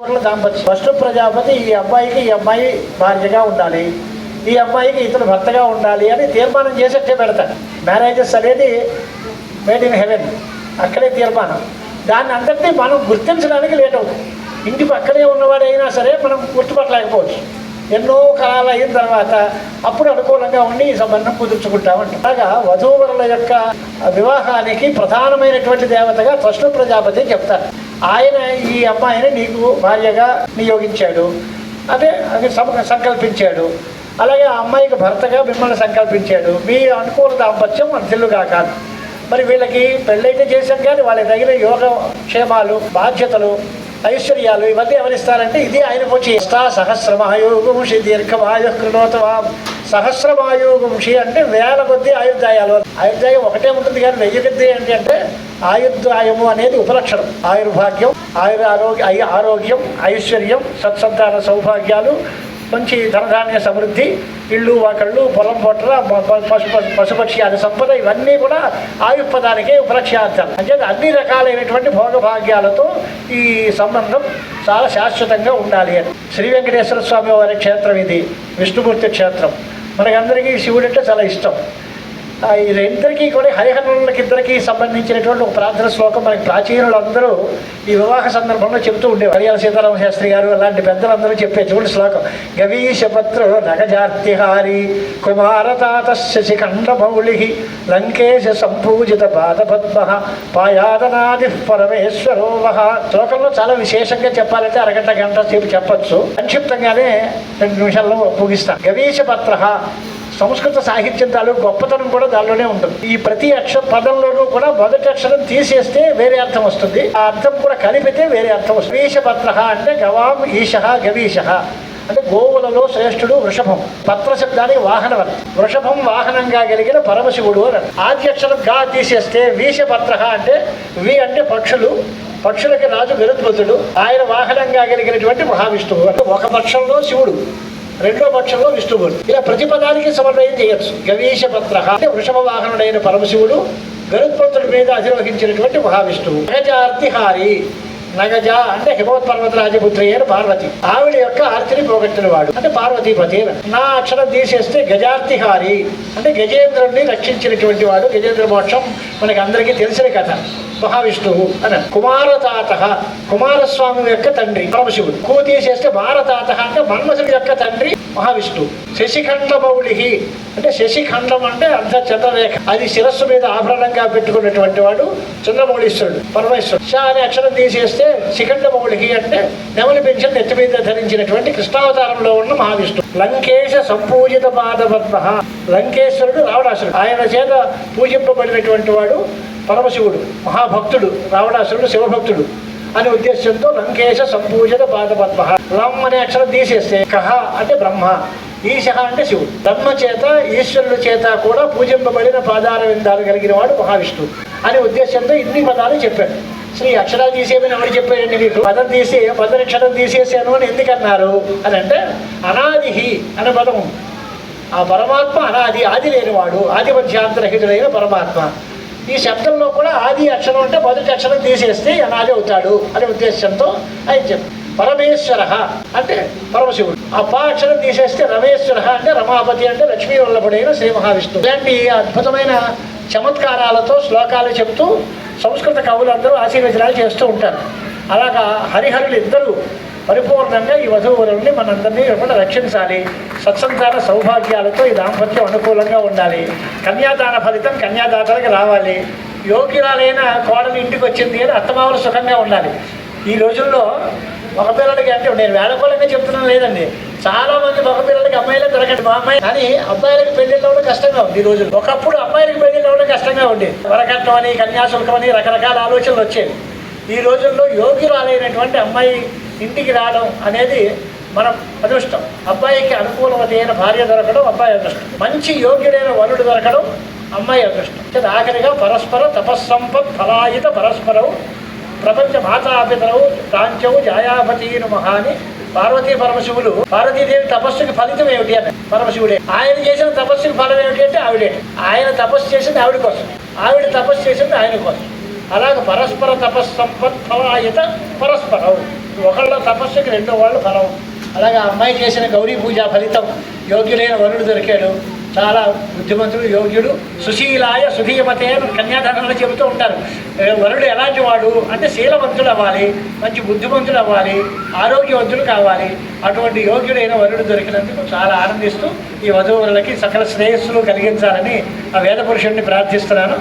దాంపత్యం. ఫస్ట్ ప్రజాపతి ఈ అబ్బాయికి ఈ అమ్మాయి భార్యగా ఉండాలి ఈ అమ్మాయికి ఇతను భర్తగా ఉండాలి అని తీర్మానం చేసేట్టే పెడతాడు. మ్యారేజెస్ అనేది మేడ్ ఇన్ హెవెన్. అక్కడే తీర్మానం. దాన్ని అందరినీ మనం గుర్తించడానికి లేట్ అవుతుంది. ఇంటి పక్కనే ఉన్నవాడైనా సరే మనం గుర్తుపట్టలేకపోవచ్చు. ఎన్నో కాలాలు అయిన తర్వాత అప్పుడు అనుకూలంగా ఉండి ఈ సంబంధం కుదుర్చుకుంటామంట అలాగా వధూవరుల యొక్క వివాహానికి ప్రధానమైనటువంటి దేవతగా త్వష్ణ ప్రజాపతి చెప్తారు. ఆయన ఈ అమ్మాయిని నీకు భార్యగా నియోగించాడు. అదే అది సంకల్పించాడు. అలాగే ఆ అమ్మాయికి భర్తగా మిమ్మల్ని సంకల్పించాడు. మీ అనుకూల దాంపత్యం అంతిల్లుగా కాదు మరి వీళ్ళకి పెళ్ళైతే చేశాం కానీ వాళ్ళకి తగిన యోగ క్షేమాలు బాధ్యతలు ఐశ్వర్యాలు ఇవన్నీ ఎవరిస్తారంటే ఇది ఆయనకు వచ్చి ఇష్టా సహస్రమాయోగుంషి దీర్ఘమాయు కృణోతవా సహస్రమాయోగుంషి అంటే వేల కొద్ది ఆయుర్దాయాలు. ఆయుర్దాయం ఒకటే ఉంటుంది కానీ వెయ్యి కొద్ది ఏంటంటే ఆయుర్దాయము అనేది ఉపలక్షణం. ఆయుర్భాగ్యం ఆయుర ఆరోగ్య ఆరోగ్యం ఐశ్వర్యం సత్సంతాన సౌభాగ్యాలు మంచి ధనధాన్య సమృద్ధి ఇళ్ళు వాకళ్ళు పొలం పొట్టల పశు పశుపక్షి ఆది సంపద ఇవన్నీ కూడా ఆయుపదానికే ఉపలక్ష్యార్థాలు. అంటే అన్ని రకాలైనటువంటి భోగభాగ్యాలతో ఈ సంబంధం చాలా శాశ్వతంగా ఉండాలి అని. శ్రీ వెంకటేశ్వర స్వామి వారి క్షేత్రం ఇది విష్ణుమూర్తి క్షేత్రం. మనకందరికీ శివుడు అంటే చాలా ఇష్టం. ఇద్దరికీ కూడా హరిహరులకి ఇద్దరికి సంబంధించినటువంటి ఒక ప్రార్థన శ్లోకం మనకి ప్రాచీనులు అందరూ ఈ వివాహ సందర్భంలో చెబుతూ ఉండేవారు. హరియాల సీతారామ శాస్త్రి గారు అలాంటి పెద్దలందరూ చెప్పే చూడండి శ్లోకం. గవీశపత్రో నగజార్తిహారి కుమారతాత శశిఖండమౌళి లంకేశ సంపూజిత పాదపద్మ పాయాదనాది పరమేశ్వరో వహ శ్లోకంలో చాలా విశేషంగా చెప్పాలంటే అరగంట గంట సేపు చెప్పచ్చు. సంక్షిప్తంగానే రెండు నిమిషాల్లో ముగిస్తాను. గవీశపత్ర సంస్కృత సాహిత్యం తాలూకు గొప్పతనం కూడా దానిలోనే ఉంటుంది. ఈ ప్రతి అక్ష పదంలోనూ కూడా మొదటి అక్షరం తీసేస్తే వేరే అర్థం వస్తుంది. ఆ అర్థం కూడా కలిపితే వేరే అర్థం వస్తుంది. గవీషపత్ర అంటే గవాం ఈశ గవీష అంటే గోవులలో శ్రేష్ఠుడు వృషభం. పత్ర శబ్దానికి వాహనం వృషభం వాహనంగా కలిగిన పరమశివుడు అని. ఆద్యక్షరం గా తీసేస్తే వీషపత్ర అంటే వి అంటే పక్షులు. పక్షులకి రాజు గరుత్మంతుడు ఆయన వాహనంగా కలిగినటువంటి మహావిష్ణువు అంటే ఒక పక్షంలో శివుడు. రెండో పక్షంలో విష్ణువుడు. ఇలా ప్రతి పదానికి సమన్వయం చేయొచ్చు. గవీష పత్ర అంటే వృషభ వాహనుడైన పరమశివుడు గరుత్మంతుడి మీద అధిరోహించినటువంటి మహావిష్ణువు. నగజార్తిహారి. నగజ అంటే హిమవత్ పర్వత రాజపుత్రి అయిన పార్వతి. ఆవిడ యొక్క ఆర్తిని పోగొట్టిన వాడు అంటే పార్వతీపతి నా అక్షరం తీసేస్తే గజార్తిహారి. అంటే గజేంద్రుడిని రక్షించినటువంటి వాడు. గజేంద్ర మోక్షం మనకి అందరికీ తెలిసిన కథ. మహావిష్ణువు అని కుమారతాత కుమారస్వామి యొక్క తండ్రి పరమశివుడు. కో తీసేస్తే భారతాత అంటే మన్మథుడి యొక్క తండ్రి మహావిష్ణువు. శశిఖండ మౌళి అంటే శశిఖండం అంటే అర్ధ చంద్రరేఖ. అది శిరస్సు మీద ఆభరణంగా పెట్టుకున్నటువంటి వాడు చంద్రమౌళీశ్వరుడు పరమేశ్వరుడు. షా అనే అక్షరం తీసేస్తే శిఖండ మౌళిహి అంటే నెమలి పెంచిన నెత్తి మీద ధరించినటువంటి కృష్ణావతారంలో ఉన్న మహావిష్ణువు. లంకేశ సంపూజిత పాదపద్మ. లంకేశ్వరుడు రావణాసురుడు. ఆయన చేత పూజింపబడినటువంటి వాడు పరమశివుడు మహాభక్తుడు రావణాసురుడు శివభక్తుడు అనే ఉద్దేశంతో లంకేశ సంపూజిత పాదపద్మ. లం అనే అక్షరం తీసేస్తే కహ అంటే బ్రహ్మ ఈశ అంటే శివుడు. బ్రహ్మ చేత ఈశ్వరుడు చేత కూడా పూజింపబడిన పాదాల విందాలు కలిగిన వాడు మహావిష్ణువు అనే ఉద్దేశంతో ఇన్ని పదాలు చెప్పాడు. శ్రీ అక్షరాలు తీసేమని ఎవరు చెప్పాడండి మీకు? పదం తీసి పదనక్షరం తీసేసాను అని ఎందుకన్నారు? అని అంటే అనాదిహి అనే పదం ఆ పరమాత్మ అనాది ఆది లేనివాడు ఆది మధ్యాంతరహితుడైన పరమాత్మ. ఈ శబ్దంలో కూడా ఆది అక్షరం అంటే మొదటి అక్షరం తీసేస్తే అనాది అవుతాడు అనే ఉద్దేశంతో ఆయన చెప్పి పరమేశ్వర అంటే పరమశివుడు. ఆ పా అక్షరం తీసేస్తే రమేశ్వర అంటే రమాపతి అంటే లక్ష్మీ వల్లభుడైన శ్రీ మహావిష్ణువు. ఇలాంటి అద్భుతమైన చమత్కారాలతో శ్లోకాలు చెబుతూ సంస్కృత కవులందరూ ఆశీర్వచనాలు చేస్తూ ఉంటారు. అలాగా హరిహరులు ఇద్దరు పరిపూర్ణంగా ఈ వధువులని మనందరినీ కూడా రక్షించాలి? సత్సంతాన సౌభాగ్యాలతో ఈ దాంపత్యం అనుకూలంగా ఉండాలి. కన్యాదాన ఫలితం కన్యాదాతలకు రావాలి. యోగ్యురాలైన కోడలు ఇంటికి వచ్చింది అని అత్తమావులు సుఖంగా ఉండాలి. ఈ రోజుల్లో మగపిల్లలకి అంటే నేను వేళకోళంగా చెప్తున్నాను లేదండి. చాలా మంది మగపిల్లలకి అమ్మాయిలే దొరకండి. మా అమ్మాయి కానీ అబ్బాయిలకు పెళ్ళిళ్ళు అవ్వడం కష్టంగా ఉంది ఈ రోజుల్లో. ఒకప్పుడు అమ్మాయిలకు పెళ్ళిళ్ళు అవ్వడం కష్టంగా ఉండేది వరకట్నం అని కన్యాశుల్కం అని రకరకాల ఆలోచనలు వచ్చేవి ఈ రోజుల్లో యోగ్యురాలైనటువంటి అమ్మాయి ఇంటికి రావడం అనేది మనం అదృష్టం. అబ్బాయికి అనుకూలమైన భార్య దొరకడం అబ్బాయి అదృష్టం. మంచి యోగ్యుడైన వరుడు దొరకడం అమ్మాయి అదృష్టం. ఆఖరిగా పరస్పర తపస్సంపత్ ఫలాయుత పరస్పరవు ప్రపంచ మాతాపితరవు ప్రాంతవు జాయాపతీను మహాని పార్వతీ పరమశివులు. పార్వతీదేవి తపస్సుకి ఫలితం ఏమిటి అని. పరమశివుడే. ఆయన చేసిన తపస్సుకి ఫలం ఏమిటి అంటే ఆవిడే. ఆయన తపస్సు చేసింది ఆవిడ కోసం. ఆవిడ తపస్సు చేసింది ఆయన కోసం. అలాగే పరస్పర తపస్సంపత్ ఫలాయుత పరస్పరం. ఒకళ్ళ తపస్సుకి రెండో వాళ్ళు ఫలం. అలాగే ఆ అమ్మాయి చేసిన గౌరీ పూజ ఫలితం యోగ్యులైన వరుడు దొరికాడు. చాలా బుద్ధిమంతుడు యోగ్యుడు సుశీలాయ సుధీయమతే అని కన్యాదానంలో చెబుతూ ఉంటారు. వరుడు ఎలాంటి వాడు అంటే శీలవంతుడు అవ్వాలి మంచి బుద్ధిమంతుడు అవ్వాలి ఆరోగ్యవంతుడు కావాలి. అటువంటి యోగ్యుడైన వరుడు దొరికినందుకు చాలా ఆనందిస్తూ ఈ వధువులకి సకల శ్రేయస్సులు కలిగించాలని ఆ వేద పురుషుడిని ప్రార్థిస్తున్నాను.